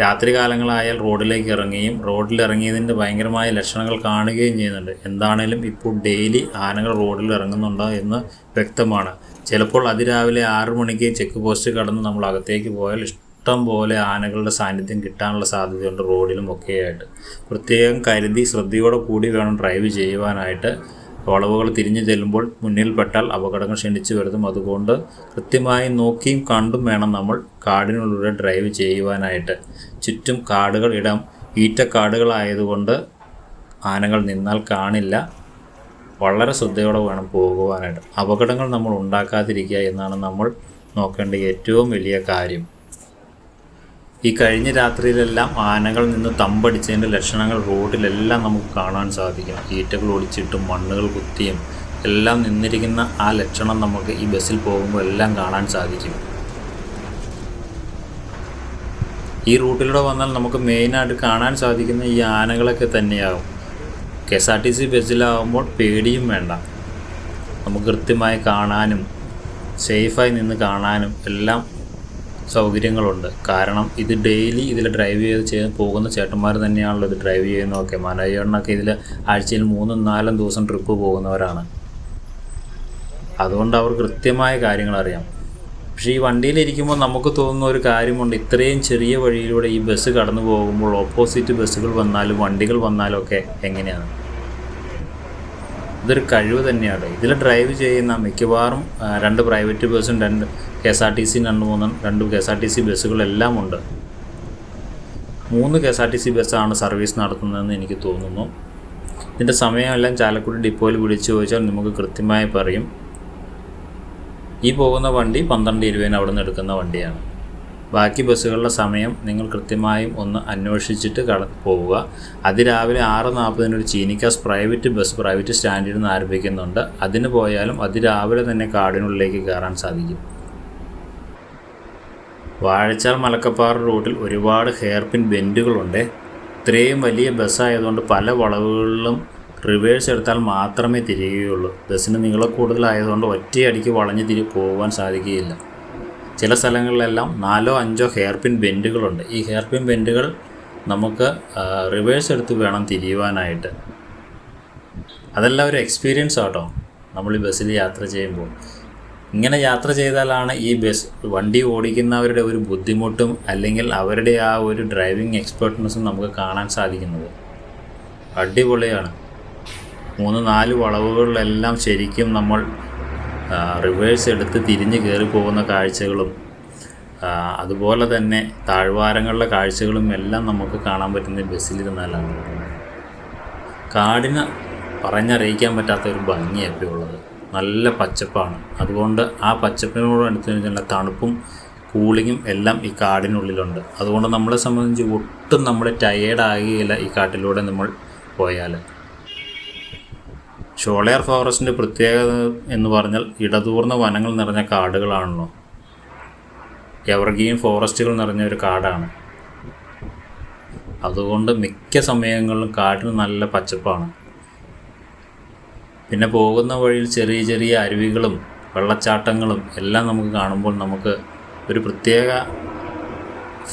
രാത്രി കാലങ്ങളായാൽ റോഡിലേക്ക് ഇറങ്ങുകയും റോഡിൽ ഇറങ്ങിയതിന്റെ ഭയങ്കരമായ ലക്ഷണങ്ങൾ കാണുകയും ചെയ്യുന്നുണ്ട്. എന്താണേലും ഇപ്പോൾ ഡെയിലി ആനകൾ റോഡിൽ ഇറങ്ങുന്നുണ്ടോ എന്ന് വ്യക്തമാണ്. ചിലപ്പോൾ അതിരാവിലെ ആറു മണിക്ക് ചെക്ക് പോസ്റ്റ് കടന്ന് നമ്മൾ അകത്തേക്ക് പോയാൽ ഇഷ്ടം പോലെ ആനകളുടെ സാന്നിധ്യം കിട്ടാനുള്ള സാധ്യതയുണ്ട് റോഡിലും ഒക്കെയായിട്ട്. പ്രത്യേകം കരുതി ശ്രദ്ധയോടെ കൂടി വേണം ഡ്രൈവ് ചെയ്യുവാനായിട്ട്. വളവുകൾ തിരിഞ്ഞു ചെല്ലുമ്പോൾ മുന്നിൽ പെട്ടാൽ അപകടങ്ങൾ ക്ഷണിച്ചു വരുത്തും. അതുകൊണ്ട് കൃത്യമായി നോക്കിയും കണ്ടും വേണം നമ്മൾ കാടിനുള്ളിലൂടെ ഡ്രൈവ് ചെയ്യുവാനായിട്ട്. ചുറ്റും കാടുകൾ ഇടം ഈറ്റക്കാടുകളായതുകൊണ്ട് ആനകൾ നിന്നാൽ കാണില്ല. വളരെ ശ്രദ്ധയോടെ വേണം പോകുവാനായിട്ട്. അപകടങ്ങൾ നമ്മൾ ഉണ്ടാക്കാതിരിക്കുക എന്നാണ് നമ്മൾ നോക്കേണ്ട ഏറ്റവും വലിയ കാര്യം. ഈ കഴിഞ്ഞ രാത്രിയിലെല്ലാം ആനകൾ നിന്ന് തമ്പടിച്ചതിന്റെ ലക്ഷണങ്ങൾ റോഡിലെല്ലാം നമുക്ക് കാണാൻ സാധിക്കും. ഈറ്റകൾ ഒളിച്ചിട്ടും മണ്ണുകൾ കുത്തിയും എല്ലാം നിന്നിരിക്കുന്ന ആ ലക്ഷണം നമുക്ക് ഈ ബസ്സിൽ പോകുമ്പോൾ എല്ലാം കാണാൻ സാധിക്കും. ഈ റൂട്ടിലൂടെ വന്നാൽ നമുക്ക് മെയിനായിട്ട് കാണാൻ സാധിക്കുന്ന ഈ ആനകളൊക്കെ തന്നെയാകും K S R T C ബസ്സിലാവുമ്പോൾ പേടിയും വേണ്ട. നമുക്ക് കൃത്യമായി കാണാനും സേഫായി നിന്ന് കാണാനും എല്ലാം സൗകര്യങ്ങളുണ്ട്. കാരണം ഇത് ഡെയിലി ഇതിൽ ഡ്രൈവ് ചെയ്ത് ചെയ്ത് പോകുന്ന ചേട്ടന്മാർ തന്നെയാണല്ലോ ഇത് ഡ്രൈവ് ചെയ്യുന്നതൊക്കെ. മനോജേട്ടനൊക്കെ ഇതിൽ ആഴ്ചയിൽ മൂന്നും നാലും ദിവസം ട്രിപ്പ് പോകുന്നവരാണ്. അതുകൊണ്ട് അവർ കൃത്യമായ കാര്യങ്ങൾ അറിയാം പക്ഷേ ഈ വണ്ടിയിലിരിക്കുമ്പോൾ നമുക്ക് തോന്നുന്ന ഒരു കാര്യമുണ്ട്. ഇത്രയും ചെറിയ വഴിയിലൂടെ ഈ ബസ് കടന്നു പോകുമ്പോൾ ഓപ്പോസിറ്റ് ബസ്സുകൾ വന്നാലും വണ്ടികൾ വന്നാലും ഒക്കെ എങ്ങനെയാണ്? ഇതൊരു കഴിവ് തന്നെയാണ്. ഇതിൽ ഡ്രൈവ് ചെയ്യുന്ന മിക്കവാറും രണ്ട് പ്രൈവറ്റ് ബസ്സും രണ്ട് K S R T C രണ്ട് മൂന്ന് രണ്ട് K S R T C ബസ്സുകളെല്ലാം ഉണ്ട്. മൂന്ന് K S R T C ബസ്സാണ് സർവീസ് നടത്തുന്നതെന്ന് എനിക്ക് തോന്നുന്നു. ഇതിന്റെ സമയമെല്ലാം ചാലക്കുടി ഡിപ്പോയിൽ വിളിച്ചു ചോദിച്ചാൽ നമുക്ക് കൃത്യമായി പറയും. ഈ പോകുന്ന വണ്ടി പന്ത്രണ്ട് ഇരുപതിന് അവിടെ നിന്ന് എടുക്കുന്ന വണ്ടിയാണ്. ബാക്കി ബസ്സുകളുടെ സമയം നിങ്ങൾ കൃത്യമായും ഒന്ന് അന്വേഷിച്ചിട്ട് കട പോവുക. അതിരാവിലെ ആറ് നാൽപ്പതിന് ഒരു ചീനിക്കാസ് പ്രൈവറ്റ് ബസ് പ്രൈവറ്റ് സ്റ്റാൻഡിൽ നിന്ന് ആരംഭിക്കുന്നുണ്ട്. അതിന് പോയാലും അതിരാവിലെ തന്നെ കാടിനുള്ളിലേക്ക് കയറാൻ സാധിക്കും. വാഴച്ചാൽ മലക്കപ്പാറ റോഡിൽ ഒരുപാട് ഹെയർപിൻ ബെൻഡുകളുണ്ട്. ഇത്രയും വലിയ ബസ്സായതുകൊണ്ട് പല വളവുകളിലും റിവേഴ്സ് എടുത്താൽ മാത്രമേ തിരിയുകയുള്ളൂ. ബസ്സിന് നീളം കൂടുതലായതുകൊണ്ട് ഒറ്റയടിക്ക് വളഞ്ഞ് തിരി പോകുവാൻ സാധിക്കുകയില്ല. ചില സ്ഥലങ്ങളിലെല്ലാം നാലോ അഞ്ചോ ഹെയർപിൻ ബെൻഡുകളുണ്ട്. ഈ ഹെയർപിൻ ബെൻഡുകൾ നമുക്ക് റിവേഴ്സ് എടുത്ത് വേണം തിരിയുവാനായിട്ട്. അതെല്ലാം ഒരു എക്സ്പീരിയൻസ് ആട്ടോ നമ്മൾ ഈ ബസ്സിൽ യാത്ര ചെയ്യുമ്പോൾ. ഇങ്ങനെ യാത്ര ചെയ്താലാണ് ഈ ബസ് വണ്ടി ഓടിക്കുന്നവരുടെ ഒരു ബുദ്ധിമുട്ടും അല്ലെങ്കിൽ അവരുടെ ആ ഒരു ഡ്രൈവിംഗ് എക്സ്പെർട്ട്നെസ്സും നമുക്ക് കാണാൻ സാധിക്കുന്നത്. അടിപൊളിയാണ്. മൂന്ന് നാല് വളവുകളിലെല്ലാം ശരിക്കും നമ്മൾ റിവേഴ്സ് എടുത്ത് തിരിഞ്ഞ് കയറി പോകുന്ന കാഴ്ചകളും അതുപോലെ തന്നെ താഴ്വാരങ്ങളിലെ കാഴ്ചകളും എല്ലാം നമുക്ക് കാണാൻ പറ്റുന്ന ബസ്സിലിരുന്നാലാണ്. കാടിന് പറഞ്ഞറിയിക്കാൻ പറ്റാത്ത ഒരു ഭംഗിയൊക്കെ ഉള്ളത്. നല്ല പച്ചപ്പാണ്. അതുകൊണ്ട് ആ പച്ചപ്പിനോട് അനുസരിച്ചുള്ള തണുപ്പും കൂളിങ്ങും എല്ലാം ഈ കാടിനുള്ളിലുണ്ട്. അതുകൊണ്ട് നമ്മളെ സംബന്ധിച്ച് ഒട്ടും നമ്മൾ ടയേർഡാകുകയില്ല ഈ കാട്ടിലൂടെ നമ്മൾ പോയാൽ ഷോളയാർ ഫോറസ്റ്റിന്റെ പ്രത്യേകത എന്ന് പറഞ്ഞാൽ ഇടതൂർന്ന വനങ്ങൾ നിറഞ്ഞ കാടുകളാണല്ലോ. എവർഗ്രീൻ ഫോറസ്റ്റുകൾ നിറഞ്ഞ ഒരു കാടാണ്. അതുകൊണ്ട് മിക്ക സമയങ്ങളിലും കാട്ടിന് നല്ല പച്ചപ്പാണ്. പിന്നെ പോകുന്ന വഴിയിൽ ചെറിയ ചെറിയ അരുവികളും വെള്ളച്ചാട്ടങ്ങളും എല്ലാം നമുക്ക് കാണുമ്പോൾ നമുക്ക് ഒരു പ്രത്യേക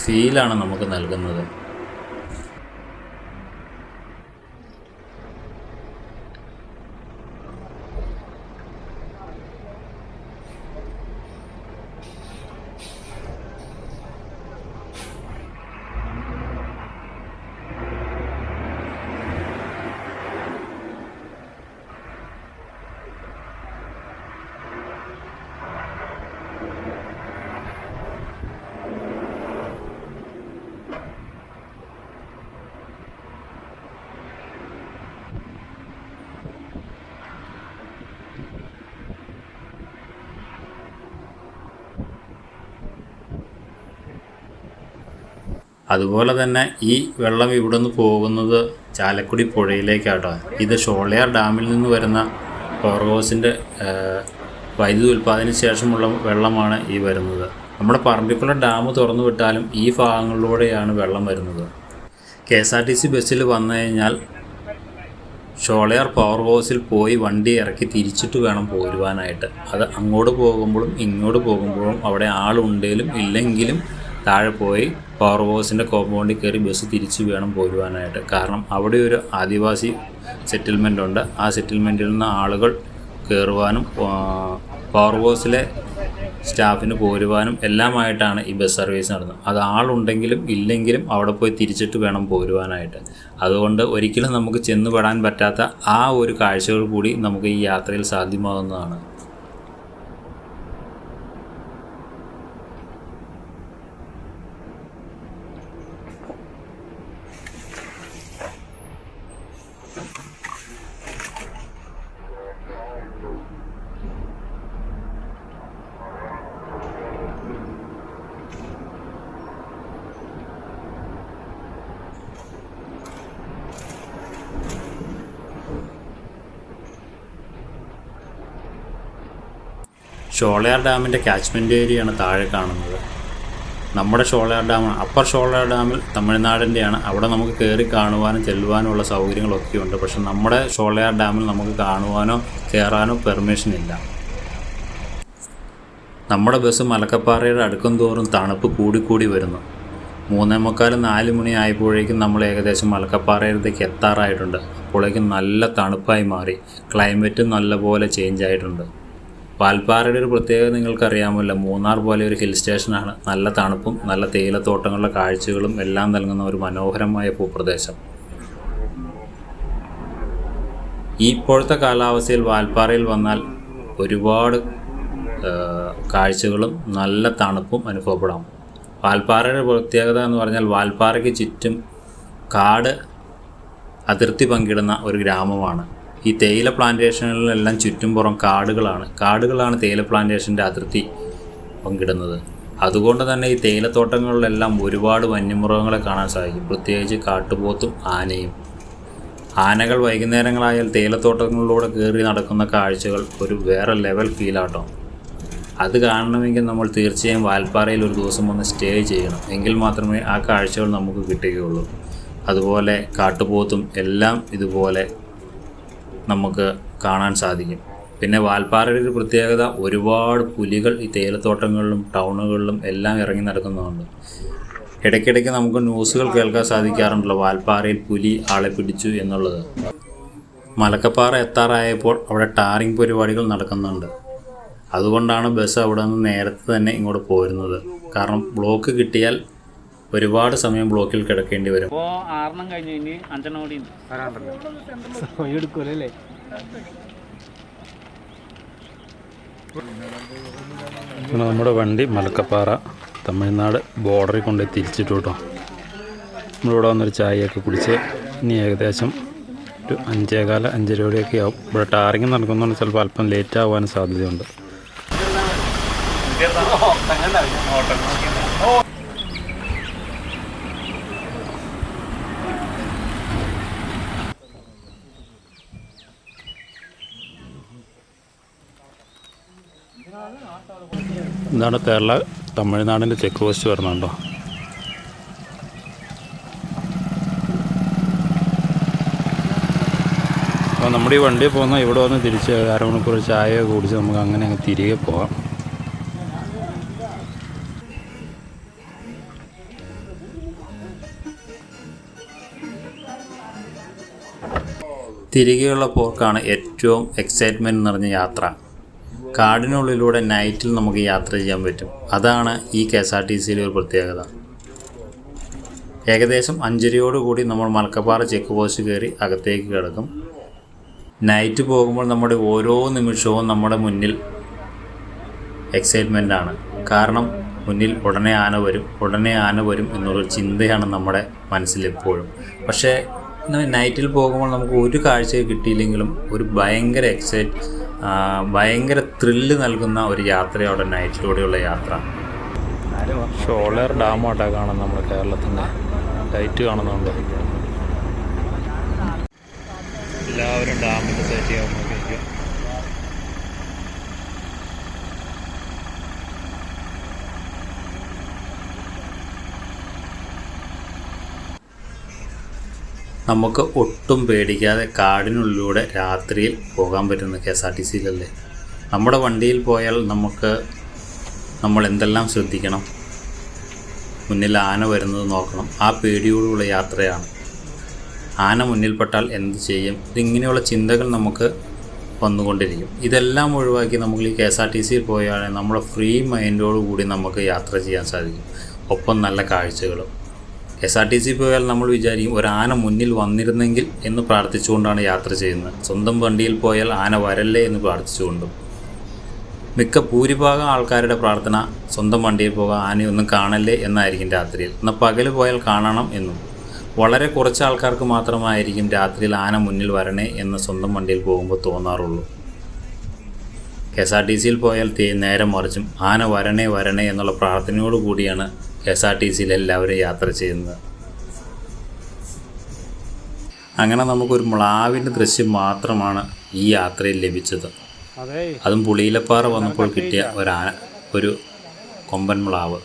ഫീലാണ് നമുക്ക് നൽകുന്നത്. അതുപോലെ തന്നെ ഈ വെള്ളം ഇവിടുന്ന് പോകുന്നത് ചാലക്കുടി പുഴയിലേക്കാട്ടോ. ഇത് ഷോളയാർ ഡാമിൽ നിന്ന് വരുന്ന പവർ ഹൗസിന്റെ വൈദ്യുതി ഉൽപ്പാദനത്തിന് ശേഷമുള്ള വെള്ളമാണ് ഈ വരുന്നത്. നമ്മുടെ പറമ്പിക്കുള്ള ഡാം തുറന്നു വിട്ടാലും ഈ ഭാഗങ്ങളിലൂടെയാണ് വെള്ളം വരുന്നത്. K S R T C ബസ്സിൽ വന്നു കഴിഞ്ഞാൽ ഷോളയാർ പവർ ഹൗസിൽ പോയി വണ്ടി ഇറക്കി തിരിച്ചിട്ട് വേണം പോരുവാനായിട്ട്. അത് അങ്ങോട്ട് പോകുമ്പോഴും ഇങ്ങോട്ട് പോകുമ്പോഴും അവിടെ ആളുണ്ടെങ്കിലും ഇല്ലെങ്കിലും താഴെ പോയി പവർ ഹൗസിന്റെ കോമ്പൗണ്ടിൽ കയറി ബസ് തിരിച്ച് വേണം പോരുവാനായിട്ട്. കാരണം അവിടെ ഒരു ആദിവാസി സെറ്റിൽമെന്റ് ഉണ്ട്. ആ സെറ്റിൽമെന്റിൽ നിന്ന് ആളുകൾ കയറുവാനും പവർ ഹൗസിലെ സ്റ്റാഫിന് പോരുവാനും എല്ലാമായിട്ടാണ് ഈ ബസ് സർവീസ് നടന്നത്. അത് ആളുണ്ടെങ്കിലും ഇല്ലെങ്കിലും അവിടെ പോയി തിരിച്ചിട്ട് വേണം പോരുവാനായിട്ട്. അതുകൊണ്ട് ഒരിക്കലും നമുക്ക് ചെന്നുപെടാൻ പറ്റാത്ത ആ ഒരു കാഴ്ചകൾ കൂടി നമുക്ക് ഈ യാത്രയിൽ സാധ്യമാകുന്നതാണ് ഷോളയാർ ഡാമിന്റെ കാച്ച്മെന്റ് ഏരിയയാണ് താഴെ കാണുന്നത്. നമ്മുടെ ഷോളയാർ ഡാം അപ്പർ ഷോളയാർ ഡാമിൽ തമിഴ്നാടിന്റെയാണ് അവിടെ നമുക്ക് കയറി കാണുവാനും ചെല്ലുവാനുമുള്ള സൗകര്യങ്ങളൊക്കെ ഉണ്ട് പക്ഷെ നമ്മുടെ ഷോളയാർ ഡാമിൽ നമുക്ക് കാണുവാനോ കയറാനോ പെർമിഷൻ ഇല്ല. നമ്മുടെ ബസ് മലക്കപ്പാറയുടെ അടുക്കും തോറും തണുപ്പ് കൂടിക്കൂടി വരുന്നു. മൂന്നേ മുക്കാൽ നാല് മണി ആയപ്പോഴേക്കും നമ്മൾ ഏകദേശം മലക്കപ്പാറയിലേക്ക് എത്താറായിട്ടുണ്ട്. അപ്പോഴേക്കും നല്ല തണുപ്പായി മാറി. ക്ലൈമറ്റും നല്ലപോലെ ചേഞ്ച് ആയിട്ടുണ്ട്. വാൽപ്പാറയുടെ ഒരു പ്രത്യേകത നിങ്ങൾക്കറിയാമല്ലോ. മൂന്നാർ പോലെ ഒരു ഹിൽ സ്റ്റേഷനാണ്. നല്ല തണുപ്പും നല്ല തേയിലത്തോട്ടങ്ങളുടെ കാഴ്ചകളും എല്ലാം നൽകുന്ന ഒരു മനോഹരമായ ഭൂപ്രദേശം. ഇപ്പോഴത്തെ കാലാവസ്ഥയിൽ വാൽപ്പാറയിൽ വന്നാൽ ഒരുപാട് കാഴ്ചകളും നല്ല തണുപ്പും അനുഭവപ്പെടാം. വാൽപ്പാറയുടെ പ്രത്യേകത എന്ന് പറഞ്ഞാൽ വാൽപ്പാറയ്ക്ക് ചുറ്റും കാട് അതിർത്തി പങ്കിടുന്ന ഒരു ഗ്രാമമാണ്. ഈ തേയില പ്ലാന്റേഷനുകളിലെല്ലാം ചുറ്റുംപുറം കാടുകളാണ്. കാടുകളാണ് തേയില പ്ലാന്റേഷന്റെ അതിർത്തി പങ്കിടുന്നത്. അതുകൊണ്ട് തന്നെ ഈ തേയിലത്തോട്ടങ്ങളിലെല്ലാം ഒരുപാട് വന്യമൃഗങ്ങളെ കാണാൻ സാധിക്കും. പ്രത്യേകിച്ച് കാട്ടുപോത്തും ആനയും. ആനകൾ വൈകുന്നേരങ്ങളായാൽ തേയിലത്തോട്ടങ്ങളിലൂടെ കയറി നടക്കുന്ന കാഴ്ചകൾ ഒരു വേറെ ലെവൽ ഫീലാട്ടോ. അത് കാണണമെങ്കിൽ നമ്മൾ തീർച്ചയായും വാൽപ്പാറയിൽ ഒരു ദിവസം വന്ന് സ്റ്റേ ചെയ്യണം. എങ്കിൽ മാത്രമേ ആ കാഴ്ചകൾ നമുക്ക് കിട്ടുകയുള്ളൂ. അതുപോലെ കാട്ടുപോത്തും എല്ലാം ഇതുപോലെ നമുക്ക് കാണാൻ സാധിക്കും. പിന്നെ വാൽപ്പാറയുടെ ഒരു പ്രത്യേകത ഒരുപാട് പുലികൾ ഈ തേയിലത്തോട്ടങ്ങളിലും ടൗണുകളിലും എല്ലാം ഇറങ്ങി നടക്കുന്നുണ്ട് ഇടയ്ക്കിടയ്ക്ക് നമുക്ക് ന്യൂസുകൾ കേൾക്കാൻ സാധിക്കാറുണ്ടല്ലോ വാൽപ്പാറയിൽ പുലി ആളെ പിടിച്ചു എന്നുള്ളത്. മലക്കപ്പാറ എത്താറായപ്പോൾ അവിടെ ടാറിംഗ് പരിപാടികൾ നടക്കുന്നുണ്ട്. അതുകൊണ്ടാണ് ബസ് അവിടെ നിന്ന് നേരത്തെ തന്നെ ഇങ്ങോട്ട് പോരുന്നത്. കാരണം ബ്ലോക്ക് കിട്ടിയാൽ ഒരുപാട് സമയം ബ്ലോക്കിൽ കിടക്കേണ്ടി വരും. അപ്പോൾ ആറെണ്ണം കഴിഞ്ഞു ഇനി അഞ്ചെണ്ണം കൂടി നമ്മുടെ വണ്ടി മലക്കപ്പാറ തമിഴ്നാട് ബോർഡറിൽ കൊണ്ട് തിരിച്ചിട്ടു കേട്ടോ നമ്മളിവിടെ വന്നൊരു ചായയൊക്കെ കുടിച്ച് ഇനി ഏകദേശം ഒരു അഞ്ചേകാല അഞ്ചരയോടെയൊക്കെ ആവും. ഇവിടെ ടാറിങ് നടക്കുന്നതുകൊണ്ട് ചിലപ്പോൾ അല്പം ലേറ്റ് ആവാൻ സാധ്യതയുണ്ട്. ഇതാണ് കേരള തമിഴ്നാടിന്റെ ചെക്ക് പോസ്റ്റ് വരുന്നുണ്ടോ? അപ്പോൾ നമ്മുടെ ഈ വണ്ടിയിൽ പോകുന്ന ഇവിടെ വന്ന് തിരിച്ച് അരമണിക്കൂർ ചായ കുടിച്ച് നമുക്ക് അങ്ങനെ അങ്ങ് തിരികെ പോകാം തിരികെയുള്ള പോക്കാണ് ഏറ്റവും എക്സൈറ്റ്മെന്റ് നിറഞ്ഞ യാത്ര. കാടിനുള്ളിലൂടെ നൈറ്റിൽ നമുക്ക് യാത്ര ചെയ്യാൻ പറ്റും. അതാണ് ഈ കെ എസ് ആർ ടി സിയിലെ ഒരു പ്രത്യേകത. ഏകദേശം അഞ്ചരയോടുകൂടി നമ്മൾ മലക്കപ്പാറ ചെക്ക് പോസ്റ്റ് കയറി അകത്തേക്ക് കിടക്കും. നൈറ്റ് പോകുമ്പോൾ നമ്മുടെ ഓരോ നിമിഷവും നമ്മുടെ മുന്നിൽ എക്സൈറ്റ്മെന്റ് ആണ്. കാരണം മുന്നിൽ ഉടനെ ആന വരും ഉടനെ ആന വരും എന്നുള്ളൊരു ചിന്തയാണ് നമ്മുടെ മനസ്സിൽ എപ്പോഴും. പക്ഷേ നൈറ്റിൽ പോകുമ്പോൾ നമുക്ക് ഒരു കാഴ്ച കിട്ടിയില്ലെങ്കിലും ഒരു ഭയങ്കര എക്സൈറ്റ് ഭയങ്കര ത്രില്ല് നൽകുന്ന ഒരു യാത്രയോടെ നൈറ്റിലൂടെയുള്ള യാത്ര. ഷോളർ ഡാമായിട്ടാണ് കാണുന്നത് നമ്മുടെ കേരളത്തിന്റെ. ലൈറ്റ് കാണുന്നുണ്ട്. എല്ലാവരും ഡാമിന്റെ സൈറ്റ് ചെയ്യാൻ നമുക്ക് ഒട്ടും പേടിക്കാതെ കാടിനുള്ളിലൂടെ രാത്രിയിൽ പോകാൻ പറ്റുന്ന കെ എസ് ആർ ടി സിയിലല്ലേ? നമ്മുടെ വണ്ടിയിൽ പോയാൽ നമുക്ക് നമ്മൾ എന്തെല്ലാം ശ്രദ്ധിക്കണം? മുന്നിൽ ആന വരുന്നത് നോക്കണം. ആ പേടിയോടുള്ള യാത്രയാണ്. ആന മുന്നിൽപ്പെട്ടാൽ എന്ത് ചെയ്യും? ഇതിങ്ങനെയുള്ള ചിന്തകൾ നമുക്ക് വന്നുകൊണ്ടിരിക്കും. ഇതെല്ലാം ഒഴിവാക്കി നമുക്ക് ഈ കെ എസ് ആർ ടി സിയിൽ പോയാൽ നമ്മുടെ ഫ്രീ മൈൻഡോടു കൂടി നമുക്ക് യാത്ര ചെയ്യാൻ സാധിക്കും. ഒപ്പം നല്ല കാഴ്ചകളും. എസ് ആർ ടി സി പോയാൽ നമ്മൾ വിചാരിക്കും ഒരു ആന മുന്നിൽ വന്നിരുന്നെങ്കിൽ എന്ന് പ്രാർത്ഥിച്ചുകൊണ്ടാണ് യാത്ര ചെയ്യുന്നത്. സ്വന്തം വണ്ടിയിൽ പോയാൽ ആന വരല്ലേ എന്ന് പ്രാർത്ഥിച്ചുകൊണ്ടും. മിക്ക ഭൂരിഭാഗം ആൾക്കാരുടെ പ്രാർത്ഥന സ്വന്തം വണ്ടിയിൽ പോകാൻ ആനയൊന്നും കാണല്ലേ എന്നായിരിക്കും രാത്രിയിൽ. എന്നാൽ പകൽ പോയാൽ കാണണം എന്നും. വളരെ കുറച്ച് ആൾക്കാർക്ക് മാത്രമായിരിക്കും രാത്രിയിൽ ആന മുന്നിൽ വരണേ എന്ന് സ്വന്തം വണ്ടിയിൽ പോകുമ്പോൾ തോന്നാറുള്ളൂ. കെ എസ് ആർ ടി സിയിൽ പോയാൽ നേരെ മറിച്ചും ആന വരണേ വരണേ എന്നുള്ള പ്രാർത്ഥനയോട് കൂടിയാണ് കെ എസ് ആർ ടി സിയിൽ എല്ലാവരും യാത്ര ചെയ്യുന്നത്. അങ്ങനെ നമുക്കൊരു മ്ലാവിന്റെ ദൃശ്യം മാത്രമാണ് ഈ യാത്രയിൽ ലഭിച്ചത്. അതും. പുളിയിലപ്പാറ വന്നപ്പോൾ കിട്ടിയ ഒരു ഒരു കൊമ്പൻ മ്ലാവ്.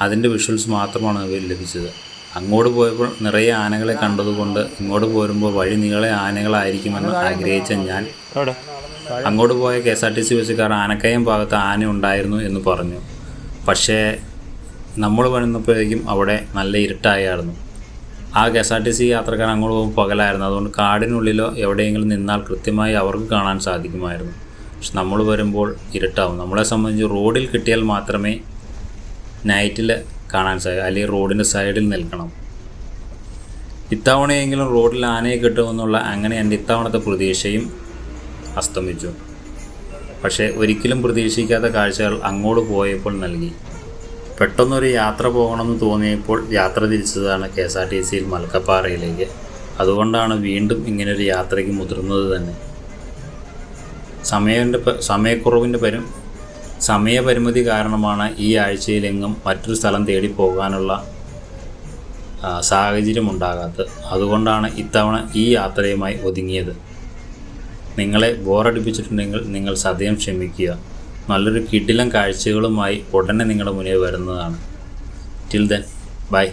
അതിന്റെ വിഷ്വൽസ് മാത്രമാണ് ലഭിച്ചത്. അങ്ങോട്ട് പോയപ്പോൾ നിറയെ ആനകളെ കണ്ടതുകൊണ്ട് ഇങ്ങോട്ട് പോരുമ്പോൾ വഴി നീളെ ആനകളായിരിക്കുമെന്ന് ആഗ്രഹിച്ച ഞാൻ അങ്ങോട്ട് പോയ K S R T C ബസ്സുകാർ Anakkayam ഭാഗത്ത് ആന ഉണ്ടായിരുന്നു എന്ന് പറഞ്ഞു. പക്ഷേ നമ്മൾ വന്നപ്പോഴേക്കും അവിടെ നല്ല ഇരുട്ടായിരുന്നു. ആ K S R T C യാത്രക്കാർ അങ്ങോട്ട് പോകുമ്പോൾ പകലായിരുന്നു. അതുകൊണ്ട് കാടിനുള്ളിലോ എവിടെയെങ്കിലും നിന്നാൽ കൃത്യമായി അവർക്ക് കാണാൻ സാധിക്കുമായിരുന്നു. പക്ഷെ നമ്മൾ വരുമ്പോൾ ഇരുട്ടാവും. നമ്മളെ സംബന്ധിച്ച് റോഡിൽ കിട്ടിയാൽ മാത്രമേ നൈറ്റിൽ കാണാൻ സാധിക്കും അല്ലെങ്കിൽ റോഡിന്റെ സൈഡിൽ നിൽക്കണം. ഇത്തവണയെങ്കിലും റോഡിൽ ആനയെ കിട്ടുമെന്നുള്ള അങ്ങനെ എന്റെ ഇത്തവണത്തെ പ്രതീക്ഷയും അസ്തമിച്ചു. പക്ഷേ ഒരിക്കലും പ്രതീക്ഷിക്കാത്ത കാഴ്ചകൾ അങ്ങോട്ട് പോയപ്പോൾ നൽകി. പെട്ടെന്നൊരു യാത്ര പോകണമെന്ന് തോന്നിയപ്പോൾ യാത്ര തിരിച്ചതാണ് കെ എസ് ആർ ടി സിയിൽ മലക്കപ്പാറയിലേക്ക് അതുകൊണ്ടാണ് വീണ്ടും ഇങ്ങനൊരു യാത്രയ്ക്ക് മുതിർന്നത് തന്നെ. സമയന്റെ സമയക്കുറവിന്റെ പരും സമയപരിമിതി കാരണമാണ് ഈ ആഴ്ചയിലെങ്ങും മറ്റൊരു സ്ഥലം തേടി പോകാനുള്ള സാഹചര്യമുണ്ടാകാത്തത്. അതുകൊണ്ടാണ് ഇത്തവണ ഈ യാത്രയുമായി ഒതുങ്ങിയത്. നിങ്ങളെ ബോറടിപ്പിച്ചിട്ടുണ്ടെങ്കിൽ നിങ്ങൾ സദയം ക്ഷമിക്കുക. നല്ലൊരു കിടിലം കാഴ്ചകളുമായി ഉടനെ നിങ്ങളുടെ മുന്നിൽ വരുന്നതാണ്. Till then bye